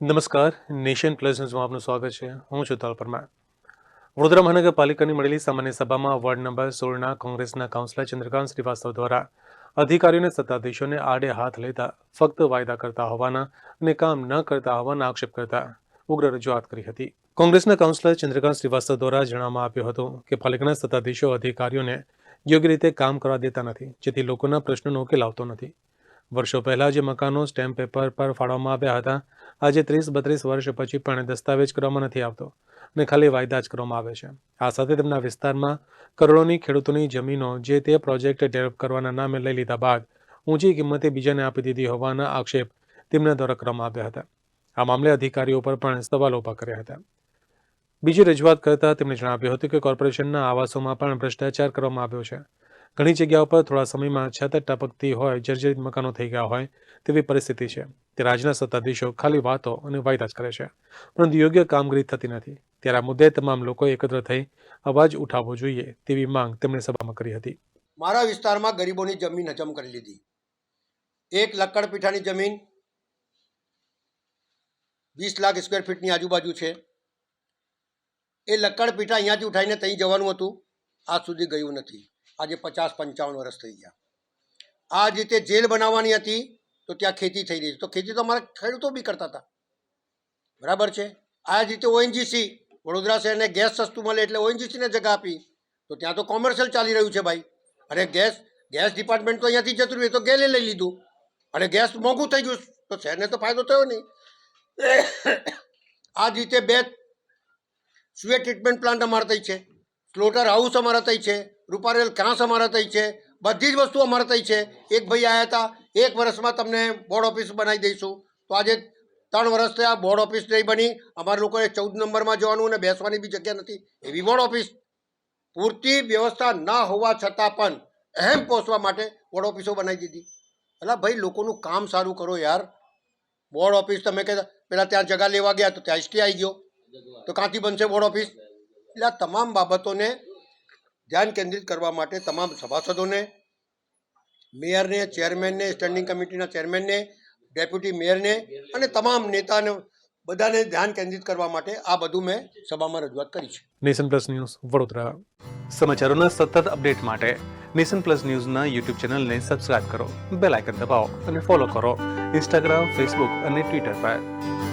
નમસ્કાર, nation plus ન્યૂઝમાં આપનું સ્વાગત છે. હું છું તલ પરમાર વડોદરા મહાનગરપાલિકાની મળેલી સામાન્ય સભામાં વોર્ડ નંબર સોળના કોંગ્રેસના કાઉન્સિલર ચંદ્રકાંત શ્રીવાસ્તવ દ્વારા અધિકારીઓને સત્તાધીશોને આડે હાથ લેતા ફક્ત વાયદા કરતા હોવાના અને કામ ન કરતા હોવાના આક્ષેપ કરતા ઉગ્ર રજૂઆત કરી હતી. કોંગ્રેસના કાઉન્સિલર ચંદ્રકાંત શ્રીવાસ્તવ દ્વારા જણાવવામાં આવ્યું હતું કે પાલિકાના સત્તાધીશો અધિકારીઓને યોગ્ય રીતે કામ કરવા દેતા નથી, જેથી લોકોના પ્રશ્નોનો ઉકેલ આવતો નથી. વર્ષો પહેલા જે મકાનો સ્ટેમ્પ પેપર પર ફાળવવામાં આવ્યા હતા, આજે ત્રીસ બત્રીસ વર્ષ પછી પણ દસ્તાવેજ કરવામાં નથી આવતો અને ખાલી વાયદા જ કરવામાં આવે છે. આ સાથે તેમના વિસ્તારમાં કરોડોની ખેડૂતોની જમીનો જે તે પ્રોજેક્ટ ડેવલપ કરવાના નામે લઈ લીધા બાદ ઊંચી કિંમતે બીજાને આપી દીધી હોવાના આક્ષેપ તેમના દ્વારા કરવામાં આવ્યા હતા. આ મામલે અધિકારીઓ પર પણ સવાલો ઊભા કર્યા હતા. બીજી રજૂઆત કરતા તેમણે જણાવ્યું હતું કે કોર્પોરેશનના આવાસોમાં પણ ભ્રષ્ટાચાર કરવામાં આવ્યો છે. ઘણી જગ્યાઓ પર થોડા સમયમાં છત ટપકતી હોય, જર્જરિત મકાનો થઈ ગયા હોય તેવી પરિસ્થિતિ છે. તે રાજ્યના સત્તાધીશો ખાલી વાતો અને વાયદા જ કરે છે. પરંતુ યોગ્ય કામગીરી થતી નથી. ત્યારે આ મુદ્દે તમામ લોકોએ એકત્ર થઈ અવાજ ઉઠાવવો જોઈએ તેવી માંગ તેમણે સભામાં કરી હતી. મારા વિસ્તારમાં ગરીબોની જમીન હજમ કરી લીધી. એક લક્કડ પીઠાની જમીન વીસ લાખ સ્ક્વેર ફીટની આજુબાજુ છે. એ લક્કડ પીઠા અહીંયાથી ઉઠાઈને ત્યાં જવાનું હતું. આજ સુધી ગયું નથી. આજે પચાસ પંચાવન વર્ષ થઈ ગયા. આ જ રીતે જેલ બનાવવાની હતી તો ત્યાં ખેતી થઈ રહી તો ખેતી તો અમારા ખેડૂતો બી કરતા હતા. બરાબર છે? આ જ રીતે ઓએનજીસી, વડોદરા શહેરને ગેસ સસ્તું મળે એટલે ઓએનજીસીને જગા આપી. તો ત્યાં તો કોમર્શિયલ ચાલી રહ્યું છે ભાઈ. અને ગેસ ગેસ ડિપાર્ટમેન્ટ તો અહીંયાથી જતું રહ્યું તો ગેલે લઈ લીધું. અને ગેસ મોંઘું થઈ ગયું, તો શહેરને તો ફાયદો થયો નહીં. આ જ રીતે બે સુએ ટ્રીટમેન્ટ પ્લાન્ટ અમારા થઈ છે. સ્લોટર હાઉસ અમારા થઈ છે. રૂપારેલ કાંસ અમારા થઈ છે? બધી જ વસ્તુ અમારા થઈ છે. એક ભાઈ આવ્યા હતા. એક વર્ષમાં તમને બોર્ડ ઓફિસ બનાવી દઈશું. તો આજે ત્રણ વર્ષ થયા બોર્ડ ઓફિસ નહીં બની. અમારા લોકોએ ચૌદ નંબરમાં જવાનું અને બેસવાની બી જગ્યા નથી. એવી બોર્ડ ઓફિસ પૂરતી વ્યવસ્થા ના હોવા છતાં પણ અહેમ પહોંચવા માટે બોર્ડ ઓફિસો બનાવી દીધી. એટલે ભાઈ, લોકોનું કામ સારું કરો યાર. બોર્ડ ઓફિસ તમે કે પેલા ત્યાં જગા લેવા ગયા તો ત્યાં એસટી આવી ગયો. તો ક્યાંથી બનશે બોર્ડ ઓફિસ એટલે આ તમામ બાબતોને ધ્યાન કેન્દ્રિત કરવા માટે તમામ સભાસદોને મેયરને ચેરમેનને સ્ટેન્ડિંગ કમિટીના ચેરમેનને ડેપ્યુટી મેયરને અને તમામ નેતાને બધાને ધ્યાન કેન્દ્રિત કરવા માટે આ બધું મેં સભામાં રજૂઆત કરી છે. Nation Plus News Vadodara. સમાચારોના સતત અપડેટ માટે નેશન પ્લસ ન્યૂઝના યુટ્યુબ ચેનલને સબસ્ક્રાઇબ કરો બેલ આઇકન દબાવો અને ફોલો કરો. ઇન્સ્ટાગ્રામ ફેસબુક અને ટ્વિટર પર.